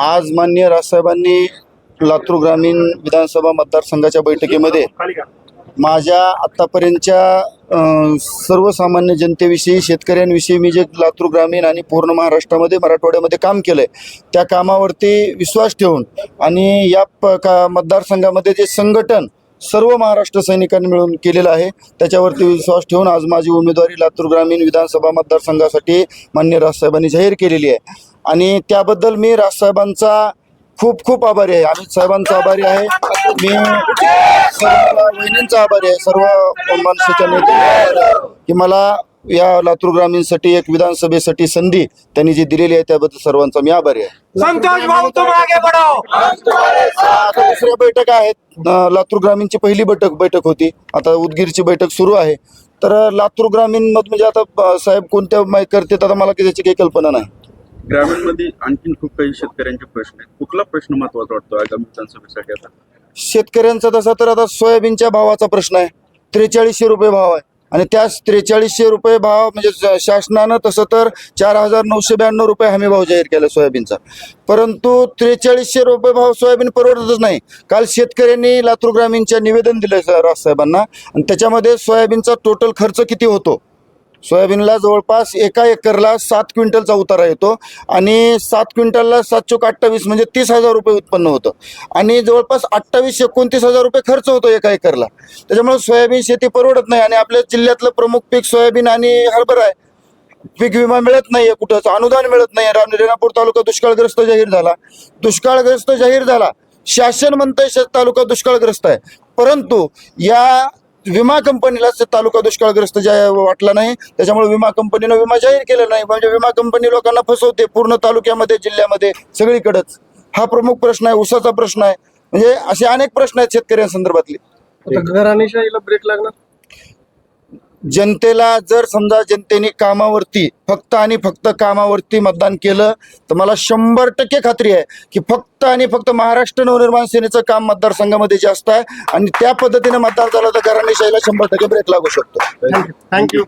आज माननीय राजसाहेबांनी लातूर ग्रामीण विधानसभा मतदारसंघाच्या बैठकीमध्ये माझ्या आत्तापर्यंतच्या सर्वसामान्य जनतेविषयी शेतकऱ्यांविषयी मी जे लातूर ग्रामीण आणि पूर्ण महाराष्ट्रामध्ये मराठवाड्यामध्ये काम केलं आहे त्या कामावरती विश्वास ठेवून आणि या प का मतदारसंघामध्ये जे संघटन सर्व महाराष्ट्र सैनिकांनी मिळून केलेलं आहे. त्याच्यावरती विश्वास ठेवून आज माझी उमेदवारी लातूर ग्रामीण विधानसभा मतदारसंघासाठी मान्य राजसाहेबांनी जाहीर केलेली आहे. आणि त्याबद्दल मी राजसाहेबांचा खूप खूप आभारी आहे. अमित साहेबांचा आभारी आहे. मी सर्व वहिनींचा आभारी आहे. सर्व माणसाच्या नेत्यांचा की मला या लातूर ग्रामीणसाठी एक विधानसभेसाठी संधी त्यांनी जी दिलेली आहे त्याबद्दल सर्वांचा मी आभारी आहे. संतोष भाऊ तुम आगे बढ़ो दुसऱ्या बैठक आहेत. लातूर ग्रामीणची पहिली बैठक बैठक होती. आता उदगीरची बैठक सुरू आहे. तर लातूर ग्रामीण मध म्हणजे आता साहेब कोणत्या माहिती करतात आता मला त्याची काही कल्पना नाही. ग्रामीणमध्ये आणखीन खूप काही शेतकऱ्यांचे प्रश्न आहेत. कुठला प्रश्न महत्त्वाचा वाटतो आगामी विधानसभेसाठी आता? शेतकऱ्यांचा तसा तर आता सोयाबीनच्या भावाचा प्रश्न आहे. त्रेचाळीसशे रुपये भाव आहे. आणि त्याच त्रेचाळीसशे रुपये भाव म्हणजे शासनानं तसं तर चार हजार नऊशे ब्याण्णव रुपये हमी भाव जाहीर केला सोयाबीनचा. परंतु त्रेचाळीसशे रुपये भाव सोयाबीन परवडतच नाही. काल शेतकऱ्यांनी लातूर ग्रामीणच्या निवेदन दिलं राजसाहेबांना आणि त्याच्यामध्ये सोयाबीनचा टोटल खर्च किती होतो? सोयाबीनला जवळपास एका एकरला सात क्विंटलचा उतारा येतो आणि सात क्विंटलला सात चोक अठ्ठावीस म्हणजे तीस हजार रुपये उत्पन्न होतं. आणि जवळपास अठ्ठावीस एकोणतीस हजार रुपये खर्च होतो एका एकरला. त्याच्यामुळे सोयाबीन शेती परवडत नाही आणि आपल्या जिल्ह्यातलं प्रमुख पीक सोयाबीन आणि हरभरा आहे. पीक विमा मिळत नाही आहे कुठंच अनुदान मिळत नाही आहे रेणापूर तालुका दुष्काळग्रस्त जाहीर झाला. दुष्काळग्रस्त जाहीर झाला. शासन म्हणतंय शेत तालुका दुष्काळग्रस्त आहे. परंतु या विमा कंपनीला तालुका दुष्काळग्रस्त ज्या वाटला नाही. त्याच्यामुळे विमा कंपनीनं विमा जाहीर केला नाही. म्हणजे विमा कंपनी लोकांना फसवते पूर्ण तालुक्यामध्ये जिल्ह्यामध्ये सगळीकडच. हा प्रमुख प्रश्न आहे उसाचा प्रश्न आहे. म्हणजे असे अनेक प्रश्न आहेत शेतकऱ्यांसंदर्भातले. आता घराणेशाहीला ब्रेक लागणार? जनतेला जर समजा जनतेने कामावरती फक्त आणि फक्त कामावरती मतदान केलं तर मला शंभर टक्के खात्री आहे की फक्त आणि फक्त महाराष्ट्र नवनिर्माण सेनेचं काम मतदारसंघामध्ये जास्त आहे आणि त्या पद्धतीने मतदार झालं तर घराणेशाहीला शंभर टक्के ब्रेक लागू शकतो. थँक्यू